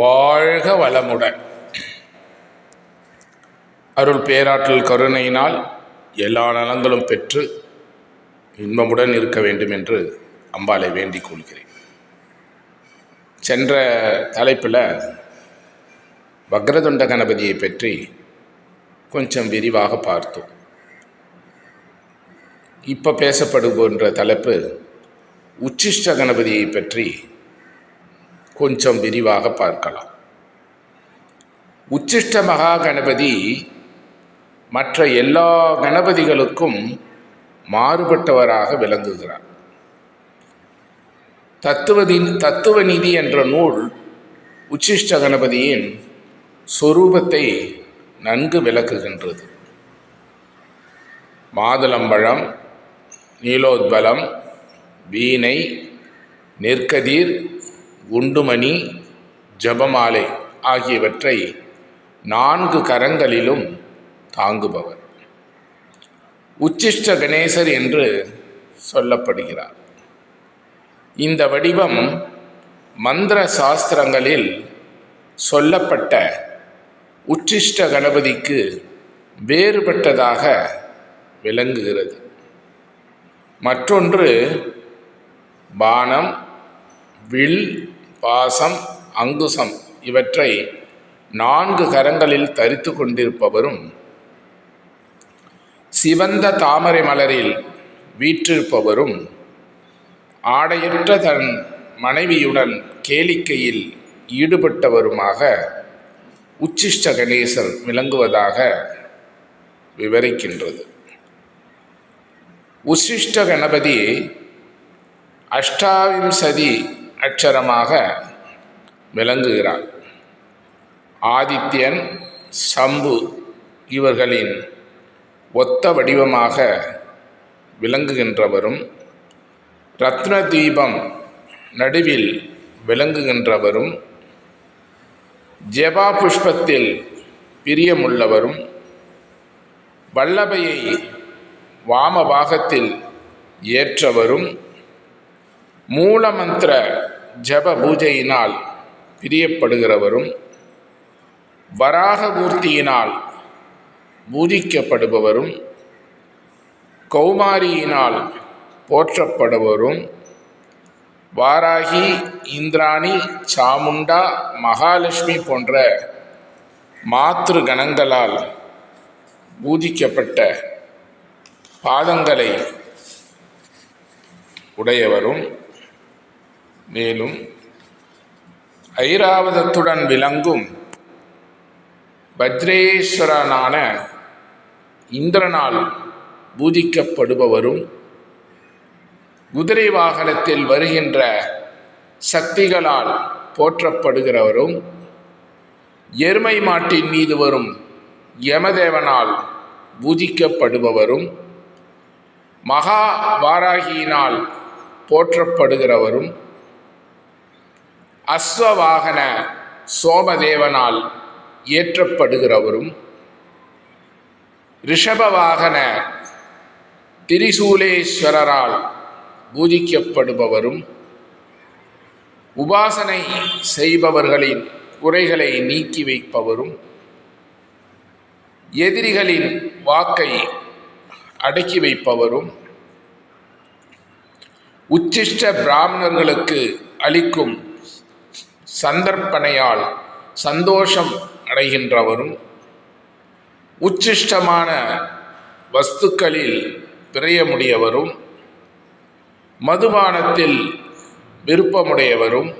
வாழ்க வளமுடன். அருள் பேராற்றல் கருணையினால் எல்லா நலங்களும் பெற்று இன்பமுடன் இருக்க வேண்டும் என்று அம்பாளை வேண்டிக் கொள்கிறேன். சென்ற தலைப்பில் வக்ரதுண்ட கணபதியை பற்றி கொஞ்சம் விரிவாக பார்த்தோம். இப்போ பேசப்படுகின்ற தலைப்பு உச்சிஷ்ட கணபதியை பற்றி கொஞ்சம் விரிவாக பார்க்கலாம். உச்சிஷ்ட மகா கணபதி மற்ற எல்லா கணபதிகளுக்கும் மாறுபட்டவராக விளங்குகிறார். தத்துவதி தத்துவ நிதி என்ற நூல் உச்சிஷ்ட கணபதியின் சொரூபத்தை நன்கு விளக்குகின்றது. மாதுளம்பழம் நீலோத்பலம் வீணை நெற்கதிர் குண்டுமணி ஜபமாலை ஆகியவற்றை நான்கு கரங்களிலும் தாங்குபவர். உச்சிஷ்ட கணேசர் என்று சொல்லப்படுகிறார். இந்த வடிவம் மந்திர சாஸ்திரங்களில் சொல்லப்பட்ட உச்சிஷ்ட கணபதிக்கு வேறுபட்டதாக விளங்குகிறது. மற்றொன்று பானம் வில் பாசம் அங்குசம் இவற்றை நான்கு கரங்களில் தரித்து கொண்டிருப்பவரும் சிவந்த தாமரை மலரில் வீற்றிருப்பவரும் ஆடையற்ற தன் மனைவியுடன் கேளிக்கையில் ஈடுபட்டவருமாக உச்சிஷ்ட கணேசர் விளங்குவதாக விவரிக்கின்றது. உச்சிஷ்ட கணபதி அஷ்டாவிம்சதி அட்சரமாக விளங்குகிறார். ஆதித்யன் சம்பு இவர்களின் ஒத்த வடிவமாக விளங்குகின்றவரும் ரத்ன தீபம் நடுவில் விளங்குகின்றவரும் ஜெபா புஷ்பத்தில் பிரியமுள்ளவரும் வல்லபையை வாமபாகத்தில் ஏற்றவரும் மூலமந்திர ஜப பூஜையினால் பிரியப்படுகிறவரும் வராக மூர்த்தியினால் பூஜிக்கப்படுபவரும் கௌமாரியினால் போற்றப்படுவரும் வாராகி இந்திராணி சாமுண்டா மகாலட்சுமி போன்ற மாத்ரு கணங்களால் பூஜிக்கப்பட்ட பாதங்களை உடையவரும் மேலும் ஐராவதத்துடன் விளங்கும் வஜ்ரேஸ்வரனான இந்திரனால் பூஜிக்கப்படுபவரும் குதிரை வாகனத்தில் வருகின்ற சக்திகளால் போற்றப்படுகிறவரும் எருமை மாட்டின் மீது வரும் யமதேவனால் பூஜிக்கப்படுபவரும் மகா வாராகியினால் போற்றப்படுகிறவரும் அஸ்வவாகன சோமதேவனால் ஏற்றப்படுகிறவரும் ரிஷபவாகன திரிசூலேஸ்வரரால் பூஜிக்கப்படுபவரும் உபாசனை செய்பவர்களின் குறைகளை நீக்கி வைப்பவரும் எதிரிகளின் வாக்கை அடக்கி வைப்பவரும் உச்சிஷ்ட பிராமணர்களுக்கு அளிக்கும் சந்தர்ப்பணையால் சந்தோஷம் அடைகின்றவரும் உச்சிஷ்டமான வஸ்துக்களில் விரையமுடையவரும் மதுபானத்தில் விருப்பமுடையவரும்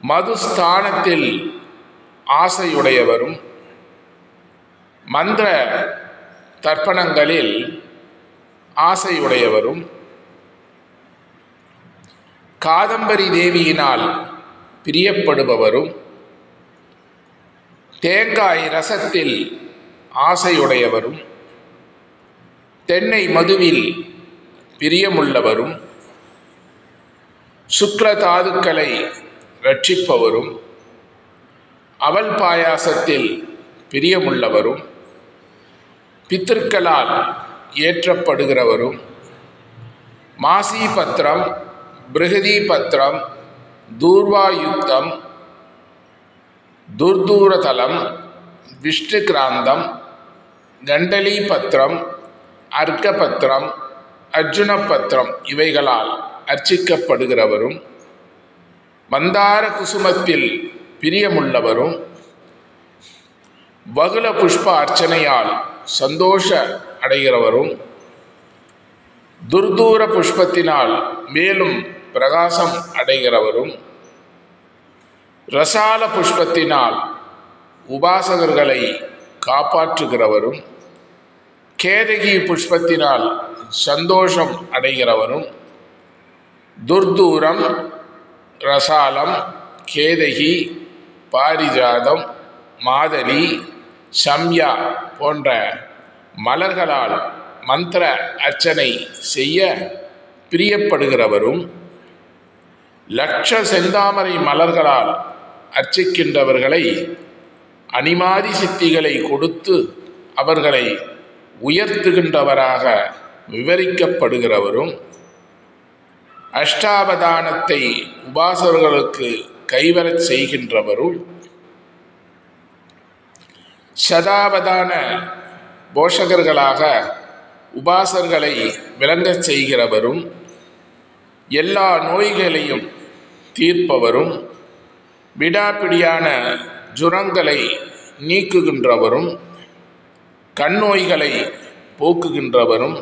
மதுஸ்தானத்தில் ஆசையுடையவரும் மந்திர தர்ப்பணங்களில் ஆசையுடையவரும் காதம்பரி தேவியினால் பிரியப்படுபவரும் தேங்காய் ரசத்தில் ஆசையுடையவரும் தென்னை மதுவில் பிரியமுள்ளவரும் சுக்ல தாதுக்களை ரட்சிப்பவரும் அவல் பாயாசத்தில் பிரியமுள்ளவரும் பித்திருக்களால் ஏற்றப்படுகிறவரும் மாசி பத்திரம் பிருகதி பத்திரம் தூர்வாயுக்தம் துர்தூரதலம் விஷ்ணுகிராந்தம் கண்டலீபத்திரம் அர்க்கபத்திரம் அர்ஜுனபத்திரம் இவைகளால் அர்ச்சிக்கப்படுகிறவரும் மந்தார குசுமத்தில் பிரியமுள்ளவரும் பகுல புஷ்ப அர்ச்சனையால் சந்தோஷ அடைகிறவரும் துர்தூர புஷ்பத்தினால் மேலும் பிரகாசம் அடைகிறவரும் ரசால புஷ்பத்தினால் உபாசகர்களை காப்பாற்றுகிறவரும் கேதகி புஷ்பத்தினால் சந்தோஷம் அடைகிறவரும் துர்தூரம் ரசாலம் கேதகி பாரிஜாதம் மாதலி சம்யா போன்ற மலர்களால் மந்திர அர்ச்சனை செய்ய பிரியப்படுகிறவரும் லட்ச செந்தாமரை மலர்களால் அர்ச்சிக்கின்றவர்களை அனிமாதி சித்திகளை கொடுத்து அவர்களை உயர்த்துகின்றவராக விவரிக்கப்படுகிறவரும் அஷ்டாவதானத்தை உபாசகர்களுக்கு கைவரச் செய்கின்றவரும் சதாவதான போஷகர்களாக உபாசர்களை விளங்கச் செய்கிறவரும் எல்லா நோய்களையும் தீர்ப்பவரும் விடாப்பிடியான ஜுரங்களை நீக்குகின்றவரும் கண்ணோய்களை போக்குகின்றவரும்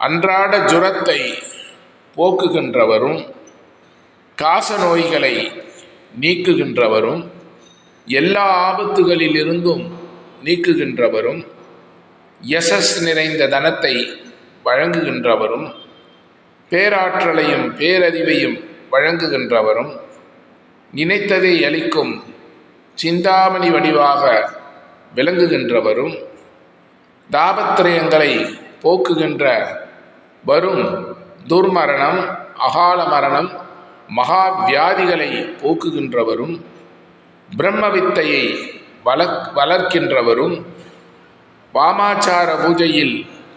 அன்றாட ஜுரத்தை போக்குகின்றவரும் காச நோய்களை நீக்குகின்றவரும் எல்லா ஆபத்துகளிலிருந்தும் நீக்குகின்றவரும் யசஸ் நிறைந்த தனத்தை வழங்குகின்றவரும் பேராற்றலையும் பேரறிவையும் வழங்குகின்றவரும் நினைத்ததை அளிக்கும் சிந்தாமணி வடிவாக விளங்குகின்றவரும் தாபத்திரயங்களை போக்குகின்ற வரும் துர்மரணம் அகால மரணம் மகா வியாதிகளை போக்குகின்றவரும் பிரம்மவித்தையை வளக் வளர்க்கின்றவரும் வாமாச்சார பூஜையில்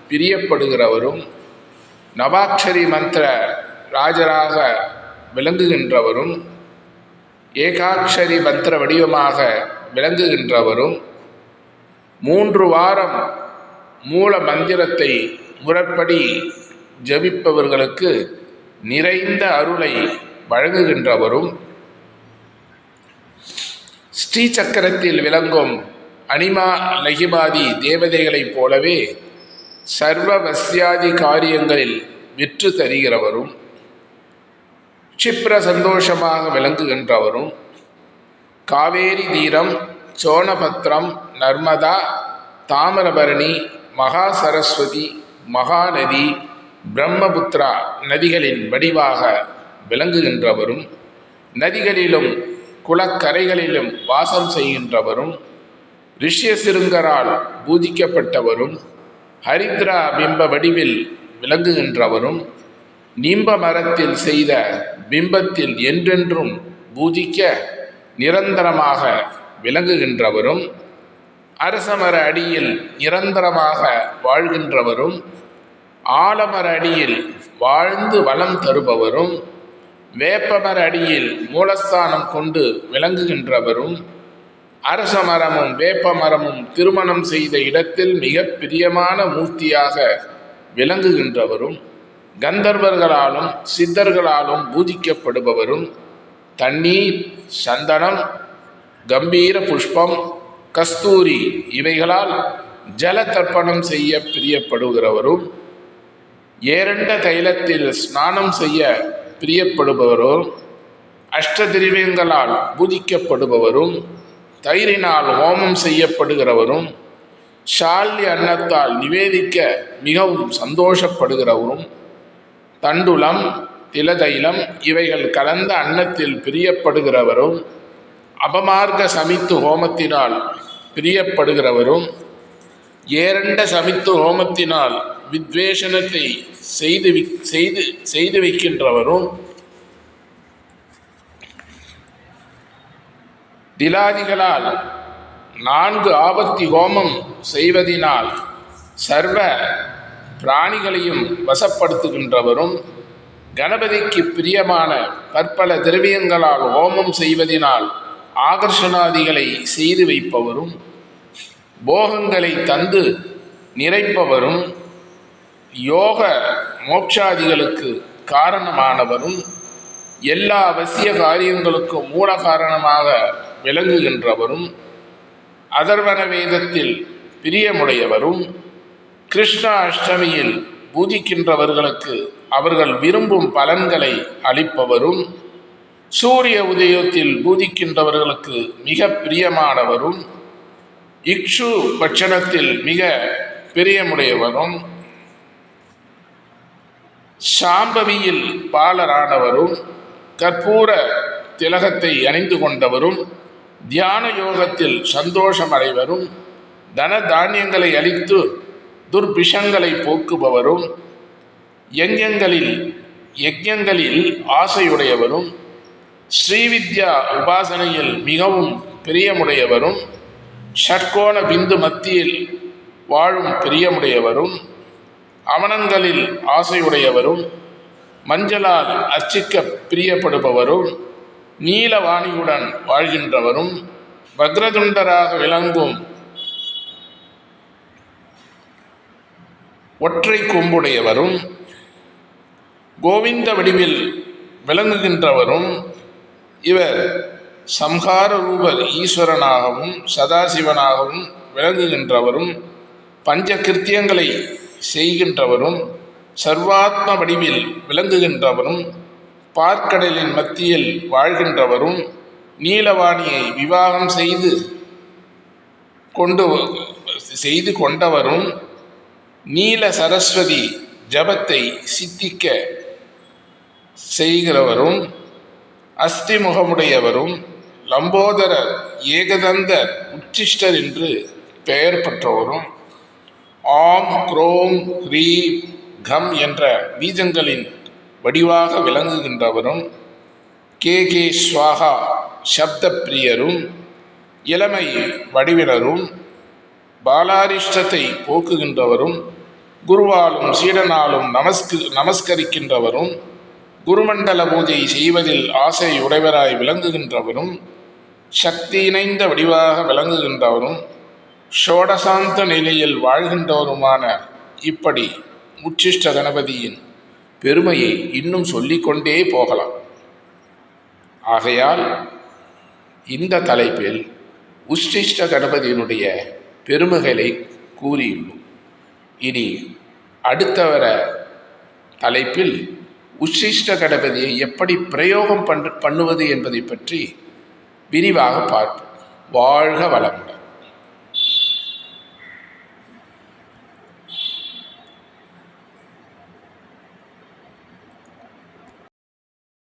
பிரியப்படுகிறவரும் நவாட்சரி மந்திர ராஜராக விளங்குகின்றவரும் ஏகாட்சரி மந்திர வடிவமாக விளங்குகின்றவரும் மூன்று வாரம் மூல மந்திரத்தை முறைப்படி ஜபிப்பவர்களுக்கு நிறைந்த அருளை வழங்குகின்றவரும் ஸ்ரீ சக்கரத்தில் விளங்கும் அனிமா லகிமாதி தேவதைகளைப் போலவே சர்வ வசியாதி காரியங்களில் விற்று தருகிறவரும் க்ஷிப்ர சந்தோஷமாக விளங்குகின்றவரும் காவேரி தீரம் சோனபத்ரம் நர்மதா தாமிரபரணி மகா சரஸ்வதி மகாநதி பிரம்மபுத்ரா நதிகளின் வடிவாக விளங்குகின்றவரும் நதிகளிலும் குளக்கரைகளிலும் வாசம் செய்கின்றவரும் ரிஷ்யசிருங்கரால் பூஜிக்கப்பட்டவரும் ஹரித்ரா பிம்ப வடிவில் விளங்குகின்றவரும் நிம்ப மரத்தில் செய்த பிம்பத்தில் என்றென்றும் பூஜிக்க நிரந்தரமாக விளங்குகின்றவரும் அரசமர அடியில் நிரந்தரமாக வாழ்கின்றவரும் ஆலமர அடியில் வாழ்ந்து வளம் தருபவரும் வேப்பமர அடியில் மூலஸ்தானம் கொண்டு விளங்குகின்றவரும் அரச மரமும் வேப்ப மரமும் திருமணம் செய்த இடத்தில் மிக பிரியமான மூர்த்தியாக விளங்குகின்றவரும். கந்தர்வர்களாலும் சித்தர்களாலும் பூஜிக்கப்படுபவரும் தண்ணீர் சந்தனம் கம்பீர புஷ்பம் கஸ்தூரி இவைகளால் ஜல தர்ப்பணம் செய்ய பிரியப்படுகிறவரும் ஏரண்ட தைலத்தில் ஸ்நானம் செய்ய பிரியப்படுபவரும் அஷ்டதிரிவங்களால் பூஜிக்கப்படுபவரும் தயிரினால் ஹோமம் செய்யப்படுகிறவரும் ஷால்ய அன்னத்தால் நிவேதிக்க மிகவும் சந்தோஷப்படுகிறவரும் தண்டுலம் திலதைலம் இவைகள் கலந்த அன்னத்தில் பிரியப்படுகிறவரும் அபமார்க்க சமித்து ஹோமத்தினால் பிரியப்படுகிறவரும் ஏரண்ட சமித்து ஹோமத்தினால் வித்வேஷனத்தை செய்து செய்து செய்து வைக்கின்றவரும் திலாதிகளால் நான்கு ஆபத்தி ஹோமம் செய்வதினால் சர்வ பிராணிகளையும் வசப்படுத்துகின்றவரும் கணபதிக்கு பிரியமான பற்பல திரவியங்களால் ஹோமம் செய்வதினால் ஆகர்ஷணாதிகளை செய்து வைப்பவரும் போகங்களை தந்து நிறைப்பவரும் யோக மோட்சாதிகளுக்கு காரணமானவரும் எல்லா அவசிய காரியங்களுக்கும் மூல காரணமாக விளங்குகின்றவரும் அதர்வன வேதத்தில் பிரியமுடையவரும் கிருஷ்ண அஷ்டமியில் பூஜிக்கின்றவர்களுக்கு அவர்கள் விரும்பும் பலன்களை அளிப்பவரும் சூரிய உதயத்தில் பூஜிக்கின்றவர்களுக்கு மிக பிரியமானவரும் இக்ஷு பட்சணத்தில் மிக பிரியமுடையவரும் சாம்பவியில் பாலரானவரும் கற்பூர திலகத்தை அணிந்து கொண்டவரும் தியான யோகத்தில் சந்தோஷம் அடைவரும் தன தானியங்களை அளித்து துர்பிஷங்களை போக்குபவரும் யஜ்யங்களில் யஜ்யங்களில் ஆசையுடையவரும் ஸ்ரீவித்யா உபாசனையில் மிகவும் பிரியமுடையவரும் ஷட்கோண பிந்து மத்தியில் வாழும் பிரியமுடையவரும் அவனங்களில் ஆசையுடையவரும் மஞ்சளால் அர்ச்சிக்க பிரியப்படுபவரும் நீலவாணியுடன் வாழ்கின்றவரும் வக்ரதுண்டராக விளங்கும் ஒற்றை கொம்புடையவரும் கோவிந்த வடிவில் விளங்குகின்றவரும் இவர் சம்ஹார ரூபர் ஈஸ்வரனாகவும் சதாசிவனாகவும் விளங்குகின்றவரும் பஞ்ச கிருத்தியங்களை செய்கின்றவரும் சர்வாத்ம வடிவில் விளங்குகின்றவரும் பார்க்கடலின் மத்தியில் வாழ்கின்றவரும் நீலவாணியை விவாகம் செய்து கொண்டு செய்து கொண்டவரும் நீல சரஸ்வதி ஜபத்தை சித்திக்க செய்கிறவரும் அஸ்திமுகமுடையவரும் லம்போதரர் ஏகதந்தர் உச்சிஷ்டர் என்று பெயர் பெற்றவரும் ஆம் குரோம் ஹ்ரீம் கம் என்ற பீஜங்களின் வடிவாக விளங்குகின்றவரும் கே கே ஸ்வாகா சப்த பிரியரும் இளமை வடிவினரும் பாலாரிஷ்டத்தை போக்குகின்றவரும் குருவாலும் சீடனாலும் நமஸ்கு நமஸ்கரிக்கின்றவரும் குருமண்டல பூஜை செய்வதில் ஆசை உடையவராய் விளங்குகின்றவரும் சக்தி இணைந்த வடிவாக விளங்குகின்றவரும் ஷோடசாந்த நிலையில் வாழ்கின்றவருமான இப்படி உச்சிஷ்ட கணபதியின் பெருமையை இன்னும் சொல்லிக்கொண்டே போகலாம். ஆகையால் இந்த தலைப்பில் உச்சிஷ்ட கணபதியினுடைய பெருமைகளை கூறியுள்ளோம். இனி அடுத்த வர தலைப்பில் உச்சிஷ்ட கணபதியை எப்படி பிரயோகம் பண்ணு பண்ணுவது என்பதை பற்றி விரிவாக பார்ப்போம். வாழ்க வளமுடன்.